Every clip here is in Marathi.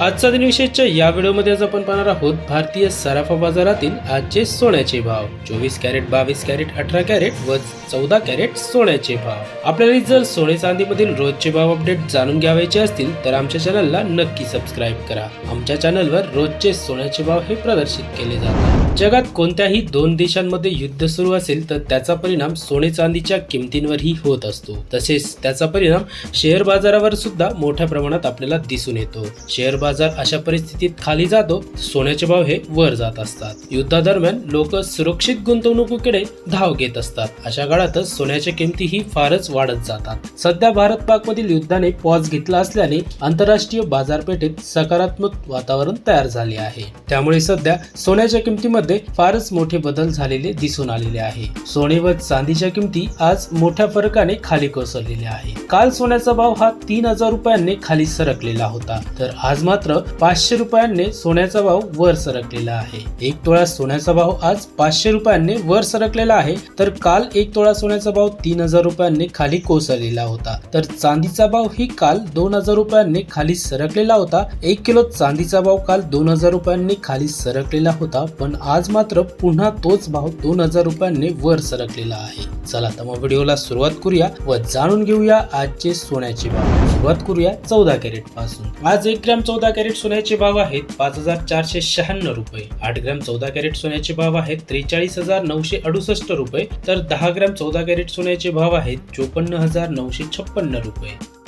आजचा दिनविशेषच्या या व्हिडिओमध्ये आज आपण पाहणार आहोत भारतीय सराफा बाजारातील आजचे सोन्याचे भाव. चोवीस कॅरेट बावीस कॅरेट अठरा कॅरेट व चौदा कॅरेट सोन्याचे भाव. आपल्याला जर सोने चांदीमधील रोजचे भाव अपडेट जाणून घ्यावायचे असतील तर आमच्या चॅनलला नक्की सबस्क्राईब करा. आमच्या चॅनलवर रोजचे सोन्याचे भाव हे प्रदर्शित केले जातात. जगात कोणत्याही दोन देशांमध्ये युद्ध सुरू असेल तर त्याचा परिणाम सोने चांदीच्या किमतींवरही होत असतो. तसेच त्याचा परिणाम शेअर बाजारावर सुद्धा मोठ्या प्रमाणात आपल्याला दिसून येतो. शेअर बाजार अशा परिस्थितीत खाली जातो सोन्याचे भाव हे वर जात असतात. युद्धादरम्यान लोक सुरक्षित गुंतवणुकीकडे धाव घेत असतात. अशा काळातच सोन्याच्या किमती ही फारच वाढत जातात. सध्या भारत पाक मधील युद्धाने पॉज घेतला असल्याने आंतरराष्ट्रीय बाजारपेठेत सकारात्मक वातावरण तयार झाले आहे. त्यामुळे सध्या सोन्याच्या किमतीमध्ये फारच मोठे बदल झालेले दिसून आलेले आहे. सोने व चांदीच्या किमती आज मोठ्या फरकाने खाली कोसळलेल्या आहे काल सोन्याचा भाव हा तीन हजार रुपयांनी खाली सरकलेला होता. तर आज मात्र पाचशे रुपयांनी सोन्याचा भाव वर सरकलेला आहे. एक तोळा सोन्याचा भाव आज पाचशे रुपयांनी वर सरकलेला आहे. तर काल एक तोळा सोन्याचा भाव तीन हजार रुपयांनी खाली कोसळलेला होता. तर चांदीचा भाव ही काल दोन हजार रुपयांनी खाली सरकलेला होता. एक किलो चांदीचा भाव काल दोन हजार रुपयांनी खाली सरकलेला होता. पण आज मात्र पुन्हा तोच भाव दोन हजार रुपयांनी वर सरकलेला आहे. चला तर मग व्हिडिओला सुरुवात करूया व जाणून घेऊया आजचे सोन्याचे भाव. सुरुवात करूया चौदा कॅरेटपासून आज एक ग्रॅम चौदा कॅरेट सोन्याचे भाव आहेत पाच हजार चारशे शहाण्णव रुपये. आठ ग्रॅम चौदा कॅरेट सोन्याचे भाव आहेत त्रेचाळीस हजार नऊशे अडुसष्ट रुपये. तर दहा ग्रॅम चौदा कॅरेट सोन्याचे भाव आहेत चोपन्न हजार नऊशे छप्पन्न रुपये.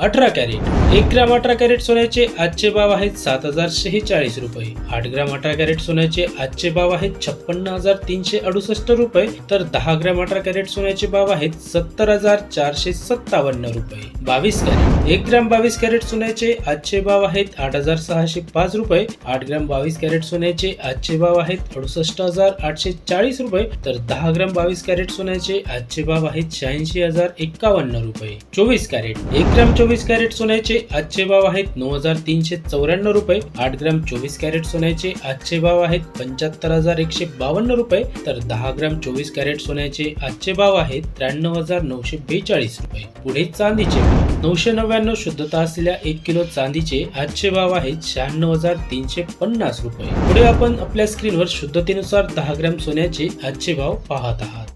अठरा कॅरेट. एक ग्रॅम अठरा कॅरेट सोन्याचे आजचे भाव आहेत सात हजार शेहेचाळीस रुपये. आठ ग्रॅम अठरा कॅरेट सोन्याचे आजचे भाव आहेत छप्पन्न हजार तीनशे अडुसष्ट रुपये. तर दहा ग्रॅम अठरा कॅरेट सोन्याचे भाव आहेत सत्तर हजार चारशे सत्तावन्न रुपये. बावीस कॅरेट. एक ग्रॅम बावीस कॅरेट सोन्याचे आजचे भाव आहेत आठ हजार सहाशे पाच रुपये. आठ ग्रॅम बावीस कॅरेट सोन्याचे आजचे भाव आहेत अडुसष्ट हजार आठशे चाळीस रुपये. तर दहा ग्रॅम बावीस कॅरेट सोन्याचे आजचे भाव आहेत शहाऐंशी हजार एक्कावन्न रुपये. चोवीस कॅरेट. एक ग्रॅम चोवीस कॅरेट सोन्याचे आजचे भाव आहेत नऊ हजार तीनशे चौऱ्याण्णव रुपये. आठ ग्रॅम चोवीस कॅरेट सोन्याचे आजचे भाव आहेत पंच्याहत्तर हजार एकशे बावन्न रुपये. तर दहा ग्रॅम चोवीस कॅरेट सोन्याचे आजचे भाव आहेत त्र्याण्णव हजार नऊशे बेचाळीस रुपये. पुढे चांदीचे. नऊशे नव्याण्णव शुद्धता असलेल्या एक किलो चांदीचे आजचे भाव आहेत शहाण्णव हजार तीनशे पन्नास रुपये. पुढे आपण आपल्या स्क्रीनवर शुद्धतेनुसार दहा ग्रॅम सोन्याचे आजचे भाव पाहत आहात.